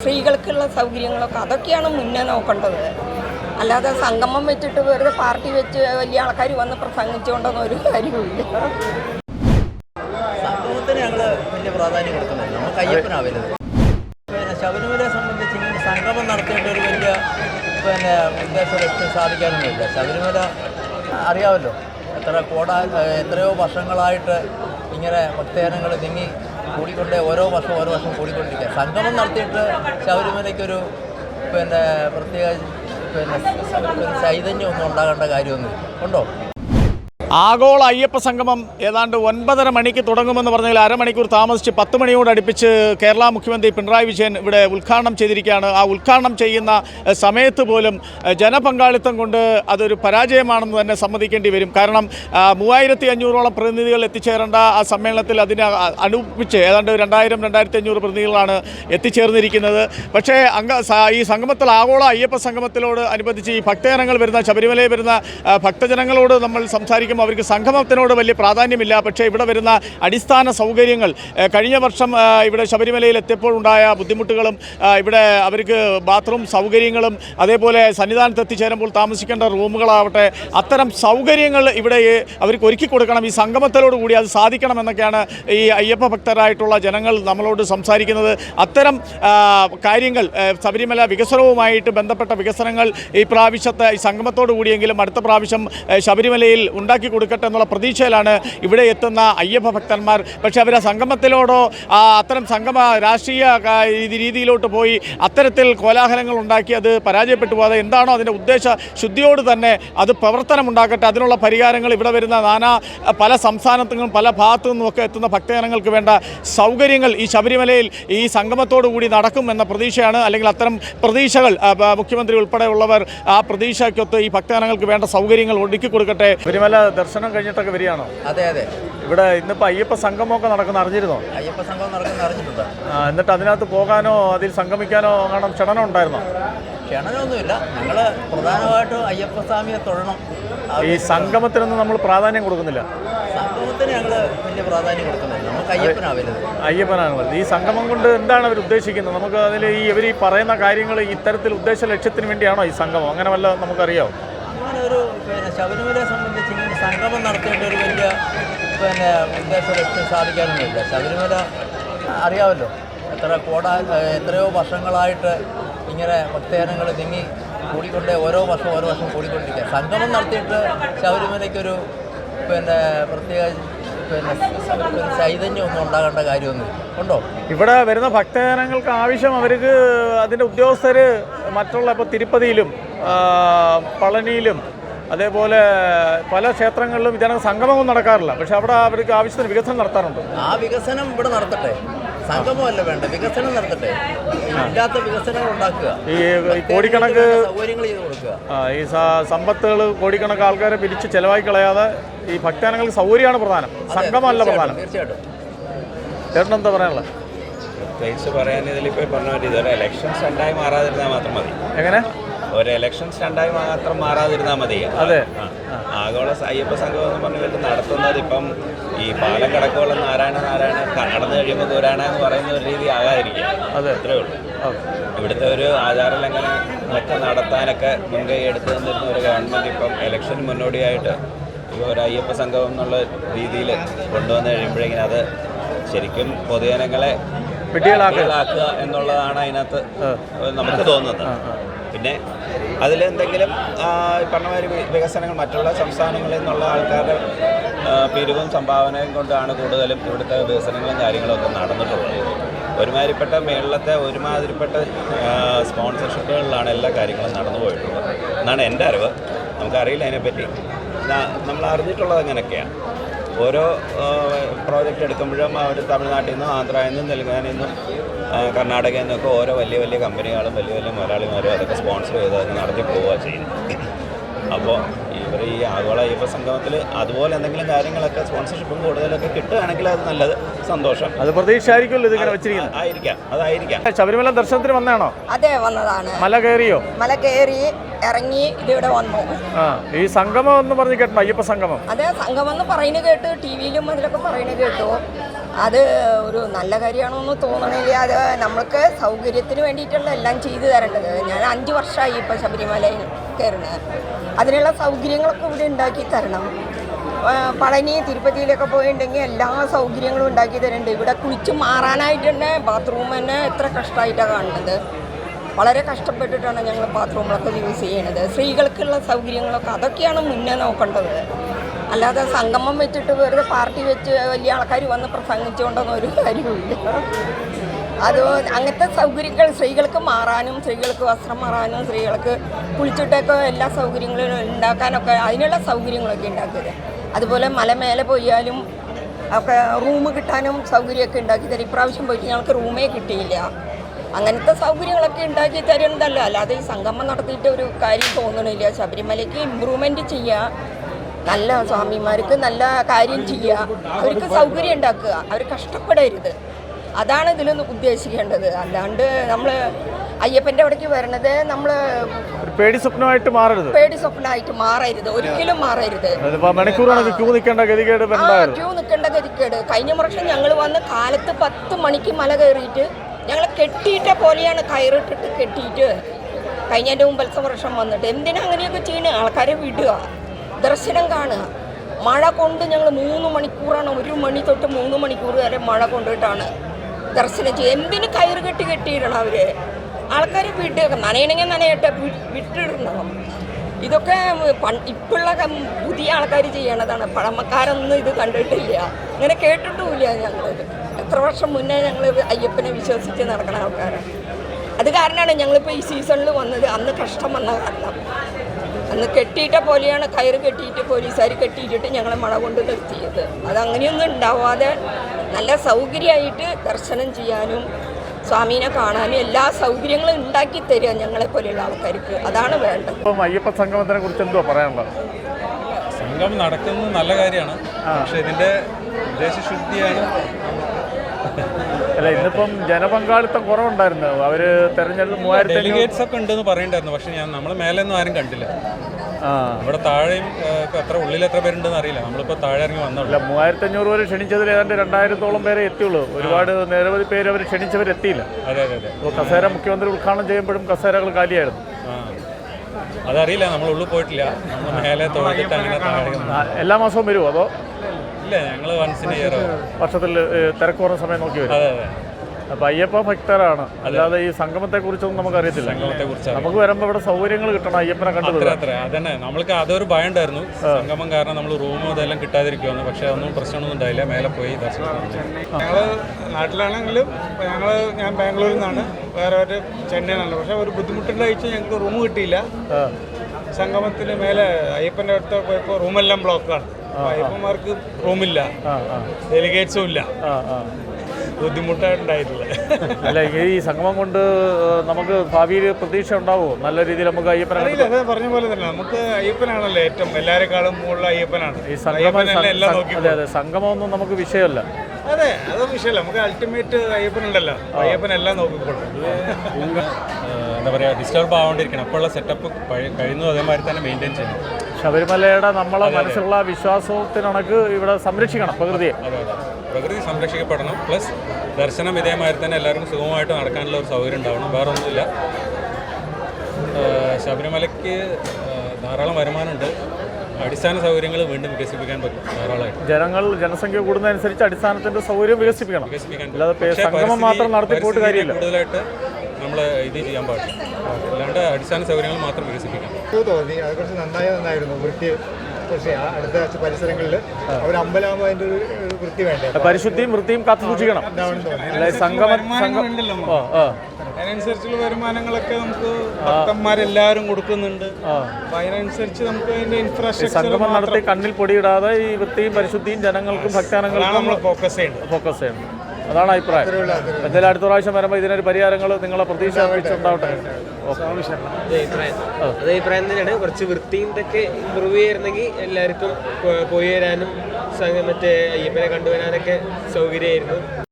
സ്ത്രീകൾക്കുള്ള സൗകര്യങ്ങളൊക്കെ അതൊക്കെയാണ് മുന്നേ നോക്കേണ്ടത്. അല്ലാതെ സംഗമം വെച്ചിട്ട് വെറുതെ പാർട്ടി വെച്ച് വലിയ ആൾക്കാർ വന്ന് പ്രസംഗിച്ചുകൊണ്ടൊന്നും ഒരു കാര്യമില്ല സംഭവത്തിന് ഞങ്ങൾ വലിയ പ്രാധാന്യം കൊടുക്കുന്നില്ല നമുക്ക് അയ്യപ്പനാ പിന്നെ ശബരിമലയെ സംബന്ധിച്ച് സംഗമം നടത്തേണ്ട ഒരു വലിയ പിന്നെ ഉദ്ദേശം ലക്ഷ്യം സാധിക്കാനൊന്നുമില്ല ശബരിമല അറിയാമല്ലോ. എത്ര കോടാ എത്രയോ വർഷങ്ങളായിട്ട് ഇങ്ങനെ ഭക്തജനങ്ങൾ തിങ്ങി കൂടിക്കൊണ്ട് ഓരോ വർഷം ഓരോ വർഷം കൂടിക്കൊണ്ടിരിക്കുക. സംഗമം നടത്തിയിട്ട് ശബരിമലയ്ക്കൊരു പിന്നെ പ്രത്യേക പിന്നെ ചൈതന്യമൊന്നും ഉണ്ടാകേണ്ട കാര്യമൊന്നും ഉണ്ടോ? ആഗോള അയ്യപ്പ സംഗമം ഏതാണ്ട് ഒൻപതര മണിക്ക് തുടങ്ങുമെന്ന് പറഞ്ഞാൽ അരമണിക്കൂർ താമസിച്ച് പത്ത് മണിയോട് അടുപ്പിച്ച് കേരള മുഖ്യമന്ത്രി പിണറായി വിജയൻ ഇവിടെ ഉദ്ഘാടനം ചെയ്തിരിക്കുകയാണ്. ആ ഉദ്ഘാടനം ചെയ്യുന്ന സമയത്ത് പോലും ജനപങ്കാളിത്തം കൊണ്ട് അതൊരു പരാജയമാണെന്ന് തന്നെ സമ്മതിക്കേണ്ടി വരും. കാരണം മൂവായിരത്തി അഞ്ഞൂറോളം പ്രതിനിധികൾ എത്തിച്ചേരേണ്ട ആ സമ്മേളനത്തിൽ അതിനെ അ- അടുപ്പിച്ച് ഏതാണ്ട് രണ്ടായിരം രണ്ടായിരത്തി അഞ്ഞൂറ് പ്രതിനിധികളാണ് എത്തിച്ചേർന്നിരിക്കുന്നത്. പക്ഷേ അംഗ ഈ സംഗമത്തിൽ ആഗോള അയ്യപ്പ സംഗമത്തിലോട് അനുബന്ധിച്ച് ഈ ഭക്തജനങ്ങൾ വരുന്ന ശബരിമലയിൽ വരുന്ന ഭക്തജനങ്ങളോട് നമ്മൾ സംസാരിക്കുമ്പോൾ അവർക്ക് സംഗമത്തിനോട് വലിയ പ്രാധാന്യമില്ല. പക്ഷേ ഇവിടെ വരുന്ന അടിസ്ഥാന സൗകര്യങ്ങൾ കഴിഞ്ഞ വർഷം ഇവിടെ ശബരിമലയിൽ എത്തിയപ്പോൾ ഉണ്ടായ ബുദ്ധിമുട്ടുകളും ഇവിടെ അവർക്ക് ബാത്റൂം സൗകര്യങ്ങളും അതേപോലെ സന്നിധാനത്ത് എത്തിച്ചേരുമ്പോൾ താമസിക്കേണ്ട റൂമുകളാവട്ടെ അത്തരം സൗകര്യങ്ങൾ ഇവിടെ അവർക്ക് ഒരുക്കി കൊടുക്കണം. ഈ സംഗമത്തിലോടുകൂടി അത് സാധിക്കണം എന്നൊക്കെയാണ് ഈ അയ്യപ്പ ഭക്തരായിട്ടുള്ള ജനങ്ങൾ നമ്മളോട് സംസാരിക്കുന്നത്. അത്തരം കാര്യങ്ങൾ ശബരിമല വികസനവുമായിട്ട് ബന്ധപ്പെട്ട വികസനങ്ങൾ ഈ പ്രാവശ്യത്തെ ഈ സംഗമത്തോടു കൂടിയെങ്കിലും അടുത്ത പ്രാവശ്യം ശബരിമലയിൽ ഉണ്ടാക്കി കൊടുക്കട്ടെ എന്നുള്ള പ്രതീക്ഷയിലാണ് ഇവിടെ എത്തുന്ന അയ്യപ്പ ഭക്തന്മാർ. പക്ഷേ അവർ സംഗമത്തിലോടോ അത്തരം സംഗമ രാഷ്ട്രീയ രീതിയിലോട്ട് പോയി അത്തരത്തിൽ കോലാഹലങ്ങൾ ഉണ്ടാക്കി അത് പരാജയപ്പെട്ടു. പോകാതെ എന്താണോ അതിന്റെ ഉദ്ദേശ ശുദ്ധിയോട് തന്നെ അത് പ്രവർത്തനം ഉണ്ടാക്കട്ടെ അതിനുള്ള പരിഹാരങ്ങൾ ഇവിടെ വരുന്ന നാനാ പല സംസ്ഥാനത്തുനിന്നും പല ഭാഗത്തു നിന്നുമൊക്കെ എത്തുന്ന ഭക്തജനങ്ങൾക്ക് വേണ്ട സൗകര്യങ്ങൾ ഈ ശബരിമലയിൽ ഈ സംഗമത്തോടു കൂടി നടക്കും എന്ന പ്രതീക്ഷയാണ്. അല്ലെങ്കിൽ അത്തരം പ്രതീക്ഷകൾ മുഖ്യമന്ത്രി ഉൾപ്പെടെയുള്ളവർ ആ പ്രതീക്ഷയ്ക്കൊത്ത് ഈ ഭക്തജനങ്ങൾക്ക് വേണ്ട സൗകര്യങ്ങൾ ഒടുക്കി കൊടുക്കട്ടെ. ശബരിമല ദർശനം കഴിഞ്ഞിട്ടൊക്കെ വരികയാണോ? അതെ അതെ. ഇവിടെ ഇന്നിപ്പോൾ അയ്യപ്പ സംഗമമൊക്കെ നടക്കുന്ന അറിഞ്ഞിരുന്നോ? അയ്യപ്പ സംഗമം നടക്കുന്ന അറിഞ്ഞിട്ടുണ്ട്. ആ, എന്നിട്ട് അതിനകത്ത് പോകാനോ അതിൽ സംഗമിക്കാനോ അങ്ങനെ ക്ഷണനം ഉണ്ടായിരുന്നോ? ക്ഷണനമൊന്നുമില്ല ഞങ്ങൾ പ്രധാനമായിട്ടും അയ്യപ്പസ്വാമിയെ തൊഴണം. ആ ഈ സംഗമത്തിനൊന്നും നമ്മൾ പ്രാധാന്യം കൊടുക്കുന്നില്ല. സംഗമത്തിന് ഞങ്ങൾ വലിയ പ്രാധാന്യം കൊടുക്കുന്നില്ല. നമുക്ക് അയ്യപ്പനാ വലുത് അയ്യപ്പനാണ്. വരുന്നത് ഈ സംഗമം കൊണ്ട് എന്താണ് അവർ ഉദ്ദേശിക്കുന്നത്? നമുക്ക് അതിൽ ഈ ഇവർ ഈ പറയുന്ന കാര്യങ്ങൾ ഇത്തരത്തിൽ ഉദ്ദേശ ലക്ഷ്യത്തിന് വേണ്ടിയാണോ ഈ സംഗമം? അങ്ങനെ വല്ല നമുക്കറിയാമോ അങ്ങനെ ഒരു പിന്നെ ശബരിമലയെ സംബന്ധിച്ച് സംഗമം നടത്തേണ്ട ഒരു വലിയ പിന്നെ ഉദ്ദേശ ലക്ഷ്യം സാധിക്കാനൊന്നുമില്ല. ശബരിമല അറിയാമല്ലോ. എത്ര കോടാ എത്രയോ വർഷങ്ങളായിട്ട് ഇങ്ങനെ ഭക്തജനങ്ങൾ നീങ്ങി കൂടിക്കൊണ്ട് ഓരോ വർഷം ഓരോ വർഷം കൂടിക്കൊണ്ടിരിക്കുക. സംഗമം നടത്തിയിട്ട് ശബരിമലയ്ക്കൊരു പിന്നെ പ്രത്യേക പിന്നെ ചൈതന്യം ചൈതന്യമൊന്നും ഉണ്ടാകേണ്ട കാര്യമൊന്നും ഉണ്ടോ? ഇവിടെ വരുന്ന ഭക്തജനങ്ങൾക്ക് ആവശ്യം അവർക്ക് അതിന്റെ ഉദ്യോഗസ്ഥർ മറ്റുള്ള ഇപ്പോൾ തിരുപ്പതിയിലും പളനിയിലും അതേപോലെ പല ക്ഷേത്രങ്ങളിലും ഇതിനകത്ത് സംഗമവും നടക്കാറില്ല. പക്ഷെ അവിടെ അവർക്ക് ആവശ്യത്തിന് വികസനം നടത്താറുണ്ട്. ആ വികസനം ഇവിടെ നടത്തട്ടെ. സംഗമമല്ല വേണ്ട. വികസനം നടത്തട്ടെ. ഇല്ലാത്ത വികസനങ്ങൾ ഉണ്ടാക്കുക. ഈ കോടിക്കണക്ക് സൗകര്യങ്ങൾ ചെയ്ത് കൊടുക്കുക. ആ, ഈ സമ്പത്തുകൾ കോടിക്കണക്ക് ആൾക്കാരെ പിരിച്ച് ചെലവാക്കി കളയാതെ ഈ ഭക്തജനങ്ങൾക്ക് സൗകര്യമാണ് പ്രധാനം. സംഗമമല്ല പ്രധാനം. തീർച്ചയായിട്ടും. ചേട്ടൻ എന്താ പറയാനുള്ളത് പ്രത്യേകിച്ച് പറയാൻ ഇതിലിപ്പോൾ പറഞ്ഞ ഇതൊരു ഇലക്ഷൻസ് രണ്ടായി മാറാതിരുന്നാൽ മാത്രം മതി. എങ്ങനെ? ഒരു ഇലക്ഷൻസ് രണ്ടായി മാത്രം മാറാതിരുന്നാൽ മതി. അതെ. ആഗോള അയ്യപ്പ സംഘം എന്ന് പറഞ്ഞിട്ട് നടത്തുന്നത് ഇപ്പം ഈ പാലം കടക്കുള്ള നാരായണ നാരായണ കടന്നു കഴിയുമ്പോൾ ദൂരാണ എന്ന് പറയുന്ന ഒരു രീതി ആകാതിരിക്കുക. അതെ. അത്രേ ഉള്ളൂ. ഇവിടുത്തെ ഒരു ആചാര ലംഘനം മറ്റും നടത്താനൊക്കെ മുൻകൈ എടുത്തു തന്നിരുന്ന ഒരു ഗവൺമെന്റ് ഇപ്പം ഇലക്ഷന് മുന്നോടിയായിട്ട് ഒരു അയ്യപ്പ സംഘം എന്നുള്ള രീതിയിൽ കൊണ്ടുവന്ന് കഴിയുമ്പോഴേക്കും അത് ശരിക്കും പൊതുജനങ്ങളെ. വിഡ്ഢികളാക്കുക എന്നുള്ളതാണ് അതിനകത്ത് നമുക്ക് തോന്നുന്നത്. പിന്നെ അതിലെന്തെങ്കിലും ഈ പറഞ്ഞ മാതിരി വി- വികസനങ്ങൾ മറ്റുള്ള സംസ്ഥാനങ്ങളിൽ നിന്നുള്ള ആൾക്കാരുടെ പിരിവും സംഭാവനയും കൊണ്ടാണ് കൂടുതലും ഇവിടുത്തെ വികസനങ്ങളും കാര്യങ്ങളും ഒക്കെ നടന്നിട്ടുള്ളത്. ഒരുമാതിരിപ്പെട്ട മേളിലത്തെ ഒരുമാതിരിപ്പെട്ട സ്പോൺസർഷിപ്പുകളിലാണ് എല്ലാ കാര്യങ്ങളും നടന്നു പോയിട്ടുള്ളത്. എന്നാണ് എന്റെ അറിവ്. നമുക്കറിയില്ല അതിനെപ്പറ്റി. നമ്മൾ അറിഞ്ഞിട്ടുള്ളത് അങ്ങനെയൊക്കെയാണ് ഓരോ പ്രോജക്റ്റ് എടുക്കുമ്പോഴും അവർ തമിഴ്നാട്ടിൽ നിന്നും ആന്ധ്രയിൽ നിന്നും തെലുങ്കാനയിൽ നിന്നും കർണാടകയിൽ നിന്നൊക്കെ ഓരോ വലിയ വലിയ കമ്പനികളും വലിയ വലിയ മലയാളിമാരും അതൊക്കെ സ്പോൺസർ ചെയ്ത് അത് നടത്തി പോവുക ചെയ്യുന്നത്. അപ്പോൾ ഇവർ ഈ ആഗോള യുവ സംഗമത്തിൽ അതുപോലെ എന്തെങ്കിലും കാര്യങ്ങളൊക്കെ സ്പോൺസർഷിപ്പും കൂടുതലൊക്കെ കിട്ടുകയാണെങ്കിൽ അത് നല്ലത് സന്തോഷം. അത് പ്രതീക്ഷയായിരിക്കുമല്ലോ ഇതിങ്ങനെ വെച്ചിരിക്കുന്നത്. ആയിരിക്കാം അതായിരിക്കാം. ശബരിമല ദർശനത്തിന് വന്നാണോ അതെ വന്നതാണ്. മല കയറിയോ? മല കയറി ഇറങ്ങി ഇതിവിടെ വന്നു. ആ ഈ സംഗമം എന്ന് പറഞ്ഞ് കേട്ടോ അയ്യപ്പ സംഗമം? അതെ സംഗമം എന്ന് പറയുന്നത് കേട്ടു ടി വിയിലും അതിലൊക്കെ പറയുന്നത് കേട്ടു. അത് ഒരു നല്ല കാര്യമാണോന്ന് തോന്നണില്ല. അത് നമ്മൾക്ക് സൗകര്യത്തിന് വേണ്ടിയിട്ടുള്ള എല്ലാം ചെയ്തു തരേണ്ടത്. ഞാൻ അഞ്ച് വർഷമായി ഇപ്പോൾ ശബരിമലയിൽ കയറുന്നത്. അതിനുള്ള സൗകര്യങ്ങളൊക്കെ ഇവിടെ ഉണ്ടാക്കി തരണം. പഴനി തിരുപ്പതിയിലൊക്കെ പോയിട്ടുണ്ടെങ്കിൽ എല്ലാ സൗകര്യങ്ങളും ഉണ്ടാക്കി തരുന്നുണ്ട് ഇവിടെ കുളിച്ച് മാറാനായിട്ട് തന്നെ ബാത്റൂം തന്നെ എത്ര കഷ്ടമായിട്ടാണ് കാണുന്നത്. വളരെ കഷ്ടപ്പെട്ടിട്ടാണ് ഞങ്ങൾ ബാത്റൂമിലൊക്കെ യൂസ് ചെയ്യണത്. സ്ത്രീകൾക്കുള്ള സൗകര്യങ്ങളൊക്കെ അതൊക്കെയാണ് മുന്നേ നോക്കേണ്ടത്. അല്ലാതെ സംഗമം വെച്ചിട്ട് വെറുതെ പാർട്ടി വെച്ച് വലിയ ആൾക്കാർ വന്ന് പ്രസംഗിച്ചുകൊണ്ടൊന്നും ഒരു കാര്യമില്ല അത് അങ്ങനത്തെ സൗകര്യങ്ങൾ സ്ത്രീകൾക്ക് മാറാനും സ്ത്രീകൾക്ക് വസ്ത്രം മാറാനും സ്ത്രീകൾക്ക് കുളിച്ചിട്ടൊക്കെ എല്ലാ സൗകര്യങ്ങളും ഉണ്ടാക്കാനൊക്കെ അതിനുള്ള സൗകര്യങ്ങളൊക്കെ ഉണ്ടാക്കിയത്. അതുപോലെ മലമേലെ പോയാലും ഒക്കെ റൂം കിട്ടാനും സൗകര്യമൊക്കെ ഉണ്ടാക്കി തരും. ഇപ്രാവശ്യം പോയിട്ട് ഞങ്ങൾക്ക് റൂമേ കിട്ടിയില്ല. അങ്ങനത്തെ സൗകര്യങ്ങളൊക്കെ ഉണ്ടാക്കി തരുന്നതല്ല. അല്ലാതെ ഈ സംഗമം നടത്തിയിട്ട് ഒരു കാര്യം തോന്നണില്ല. ശബരിമലയ്ക്ക് ഇമ്പ്രൂവ്മെന്റ് ചെയ്യുക നല്ല സ്വാമിമാർക്ക് നല്ല കാര്യം ചെയ്യുക. അവർക്ക് സൗകര്യം ഉണ്ടാക്കുക. അവർ കഷ്ടപ്പെടരുത്. അതാണ് ഇതിൽ ഉദ്ദേശിക്കേണ്ടത്. അല്ലാണ്ട് നമ്മൾ അയ്യപ്പന്റെ അവിടേക്ക് വരണത് നമ്മൾ പേടി സ്വപ്നമായിട്ട് മാറരുത്. പേടി സ്വപ്നമായിട്ട് മാറരുത്. ഒരിക്കലും മാറരുത്. മണിക്കൂറാണ് ക്യൂ നിൽക്കേണ്ട ഗതികേട് ക്യൂ നിൽക്കേണ്ട ഗതികേട്. കഴിഞ്ഞ വർഷം ഞങ്ങൾ വന്ന് കാലത്ത് പത്ത് മണിക്ക് മല കയറിയിട്ട് ഞങ്ങൾ കെട്ടിയിട്ട പോലെയാണ് കയറിട്ടിട്ട് കെട്ടിയിട്ട് കഴിഞ്ഞതിന്റെ മുമ്പത്തെ വർഷം വന്നിട്ട്. എന്തിനാ അങ്ങനെയൊക്കെ ചെയ്യണേ ആൾക്കാരെ വിടുക. ദർശനം കാണുക. മഴ കൊണ്ട് ഞങ്ങൾ മൂന്ന് മണിക്കൂറാണ് ഒരു മണി തൊട്ട് മൂന്ന് മണിക്കൂർ വരെ മഴ കൊണ്ടിട്ടാണ് ദർശനം ചെയ്യുക എന്തിന് കയറ് കെട്ടി കെട്ടിയിടണം അവർ? ആൾക്കാർ വിടുക നനയണമെങ്കിൽ നനയട്ടെ വിട്ടിടണം. ഇതൊക്കെ ഇപ്പോഴുള്ള പുതിയ ആൾക്കാർ ചെയ്യണതാണ്. പഴമക്കാരൊന്നും ഇത് കണ്ടിട്ടില്ല. ഇങ്ങനെ കേട്ടിട്ടുമില്ല ഞങ്ങൾ എത്ര വർഷം മുന്നേ ഞങ്ങൾ അയ്യപ്പനെ വിശ്വസിച്ച് നടക്കുന്ന ആൾക്കാരാണ്. അത് കാരണമാണ് ഞങ്ങളിപ്പോൾ ഈ സീസണിൽ വന്നത്. അന്ന് കഷ്ടം വന്ന കാരണം. അന്ന് കെട്ടിയിട്ട പോലെയാണ് കയറ് കെട്ടിയിട്ട് പോലീസുകാർ കെട്ടിയിട്ടിട്ട് ഞങ്ങളെ മഴ കൊണ്ട് നിർത്തിയത്. അതങ്ങനെയൊന്നും ഉണ്ടാവാതെ നല്ല സൗകര്യമായിട്ട് ദർശനം ചെയ്യാനും സ്വാമീനെ കാണാനും എല്ലാ സൗകര്യങ്ങളും ഉണ്ടാക്കി തരിക ഞങ്ങളെ പോലെയുള്ള ആൾക്കാർക്ക്. അതാണ് വേണ്ടത്. ഇപ്പം അയ്യപ്പ സംഗമത്തിനെ കുറിച്ച് എന്തോ പറയാനുള്ളത്? സംഘം നടക്കുന്നത് നല്ല കാര്യമാണ്. പക്ഷെ ഇതിന്റെ ഉദ്ദേശശുദ്ധിയാണ് അല്ല ഇന്നിപ്പം ജനപങ്കാളിത്തം കുറവുണ്ടായിരുന്നു. അവർ തെരഞ്ഞെടുപ്പ് മൂവായിരത്തി ഡെലിഗേറ്റ്സ് ഒക്കെ ഉണ്ടെന്ന് പറയണ്ടായിരുന്നു പക്ഷെ ഞാൻ നമ്മളെ മേലെ ഒന്നും ആരും കണ്ടില്ല. ഇവിടെ താഴെയും എത്ര ഉള്ളിൽ എത്ര പേരുണ്ടെന്ന് അറിയില്ല. നമ്മളിപ്പോ താഴെ ഇറങ്ങി വന്നുള്ളൂ മൂവായിരത്തി അഞ്ഞൂറ് പേര് ക്ഷണിച്ചതിൽ ഏതാണ്ട് രണ്ടായിരത്തോളം പേരെ എത്തിയുള്ളൂ. ഒരുപാട് നിരവധി പേര് അവർ ക്ഷണിച്ചവരെത്തിയില്ല അതെ അതെ അതെ. ഇപ്പോൾ കസേര മുഖ്യമന്ത്രി ഉദ്ഘാടനം ചെയ്യുമ്പോഴും കസേരകൾ കാലിയായിരുന്നു. അതറിയില്ല നമ്മൾ ഉള്ളിൽ പോയിട്ടില്ല. നമ്മൾ മേലെ തൊഴുതിട്ട് അങ്ങനെ താഴെ എല്ലാ മാസവും വരുമോ അതോ? ഇല്ല ഞങ്ങൾ വൺസിന് വർഷത്തിൽ തിരക്ക് കുറഞ്ഞ സമയം നോക്കി വരും. അതെ അതെ. അയ്യപ്പ ഭക്തരാണ്. അല്ലാതെ ഈ സംഗമത്തെക്കുറിച്ചൊന്നും കുറിച്ചൊന്നും സംഗമത്തെ കുറിച്ച് നമുക്ക് വരുമ്പോ ഇവിടെ സൗകര്യങ്ങൾ കിട്ടണം അയ്യപ്പനെ കണ്ടു അത്ര അതന്നെ. നമ്മൾക്ക് അതൊരു ഭയം ഉണ്ടായിരുന്നു. സംഗമം കാരണം നമ്മൾ റൂമും ഇതെല്ലാം കിട്ടാതിരിക്കുവാണ് പക്ഷെ അതൊന്നും പ്രശ്നമൊന്നും ഉണ്ടായില്ല. മേലെ പോയി ദർശനം ഞങ്ങൾ നാട്ടിലാണെങ്കിലും ഞങ്ങൾ ഞാൻ ബാംഗ്ലൂരിൽ നിന്നാണ്. വേറെ ഒരു ചെന്നൈയിലാണല്ലോ പക്ഷെ ഒരു ബുദ്ധിമുട്ടുണ്ടായിച്ച് ഞങ്ങൾക്ക് റൂം കിട്ടിയില്ല. സംഗമത്തിന് മേലെ അയ്യപ്പന്റെ അടുത്ത് പോയപ്പോൾ റൂമെല്ലാം ബ്ലോക്കാണ് അയ്യപ്പന്മാർക്ക് റൂമില്ല. ഡെലിഗേറ്റ്സും ഇല്ല. ബുദ്ധിമുട്ടായിട്ടുണ്ടായിട്ടുള്ളത് അല്ല ഈ സംഗമം കൊണ്ട് നമുക്ക് ഭാവിയിൽ പ്രതീക്ഷ ഉണ്ടാവുമോ നല്ല രീതിയിൽ നമുക്ക് അയ്യപ്പനെ അത് പറഞ്ഞ പോലെ തന്നെ നമുക്ക് അയ്യപ്പനാണല്ലോ ഏറ്റവും എല്ലാരെക്കാളും മുകളിൽ അയ്യപ്പനാണ്. ഈ സംഗമം അതെ അതെ സംഗമമൊന്നും നമുക്ക് വിഷയമല്ല. അതെ അതൊന്നും വിഷയമല്ല. നമുക്ക് അൾട്ടിമേറ്റ് അയ്യപ്പനുണ്ടല്ലോ. അയ്യപ്പൻ എല്ലാം നോക്കിക്കോളും. എന്താ പറയുക ഡിസ്റ്റർബ് ആവാണ്ടിരിക്കണം. അപ്പോഴുള്ള സെറ്റപ്പ് കഴിയുന്നു അതേമാതിരി തന്നെ മെയിന്റെയിൻ ചെയ്യണം. ശബരിമലയുടെ നമ്മളെ മനസ്സിലുള്ള വിശ്വാസത്തിനണക്ക് ഇവിടെ സംരക്ഷിക്കണം പ്രകൃതിയെ. പ്രകൃതി സംരക്ഷിക്കപ്പെടണം. പ്ലസ് ദർശനം ഇതേമാതിരി തന്നെ എല്ലാവർക്കും സുഖമായിട്ട് നടക്കാനുള്ള ഒരു സൗകര്യം ഉണ്ടാവണം. വേറെ ഒന്നുമില്ല ശബരിമലയ്ക്ക് ധാരാളം വരുമാനമുണ്ട്. അടിസ്ഥാന സൗകര്യങ്ങൾ വീണ്ടും വികസിപ്പിക്കാൻ പറ്റും ധാരാളമായിട്ട്. ജനങ്ങൾ ജനസംഖ്യ കൂടുന്നതനുസരിച്ച് അടിസ്ഥാനത്തിന്റെ സൗകര്യം വികസിപ്പിക്കണം. അല്ലാതെ സംഗമം മാത്രം നടത്തി പോയിട്ട് കാര്യമില്ല. കൂടുതലായിട്ട് നമ്മൾ ഇത് ചെയ്യാൻ പാടില്ല. അല്ലാണ്ട് അടിസ്ഥാന സൗകര്യങ്ങൾ മാത്രം വികസിപ്പിക്കാം ഇത് തോന്നി. അത് കുറച്ച് നന്നായി നന്നായിരുന്നു. വൃത്തി പക്ഷേ അടുത്ത പരിസരങ്ങളിൽ അവർ അമ്പലമാകുമ്പോൾ അതിന്റെ ഒരു വൃത്തി വേണ്ടേ? പരിശുദ്ധിയും വൃത്തിയും കാത്തു സൂക്ഷിക്കണം. അതിനനുസരിച്ചുള്ള വരുമാനങ്ങളൊക്കെ നമുക്ക് ഭക്തന്മാരെല്ലാവരും കൊടുക്കുന്നുണ്ട്. അപ്പൊ അതിനനുസരിച്ച് നമുക്ക് അതിന്റെ ഇൻഫ്രാസ്ട്രക്ചർ സംഗമം നടത്തി കണ്ണിൽ പൊടിയിടാതെ ഈ വൃത്തിയും പരിശുദ്ധിയും ജനങ്ങൾക്കും ഭക്താനങ്ങൾക്കും നമ്മൾ ഫോക്കസ് ചെയ്യുന്നത് ഫോക്കസ് ചെയ്യണം അതാണ് അഭിപ്രായം. എന്തായാലും അടുത്ത പ്രാവശ്യം വരുമ്പോൾ ഇതിനൊരു പരിഹാരങ്ങൾ നിങ്ങളെ പ്രതീക്ഷ അറിയിച്ചുണ്ടാവട്ടെ അത് അഭിപ്രായം. തന്നെയാണ്. കുറച്ച് വൃത്തിയും ഇതൊക്കെ ഇമ്പ്രൂവ് ചെയ്യായിരുന്നെങ്കിൽ എല്ലാവർക്കും പോയി വരാനും മറ്റേ അയ്യപ്പനെ കണ്ടുവരാനൊക്കെ സൗകര്യമായിരുന്നു.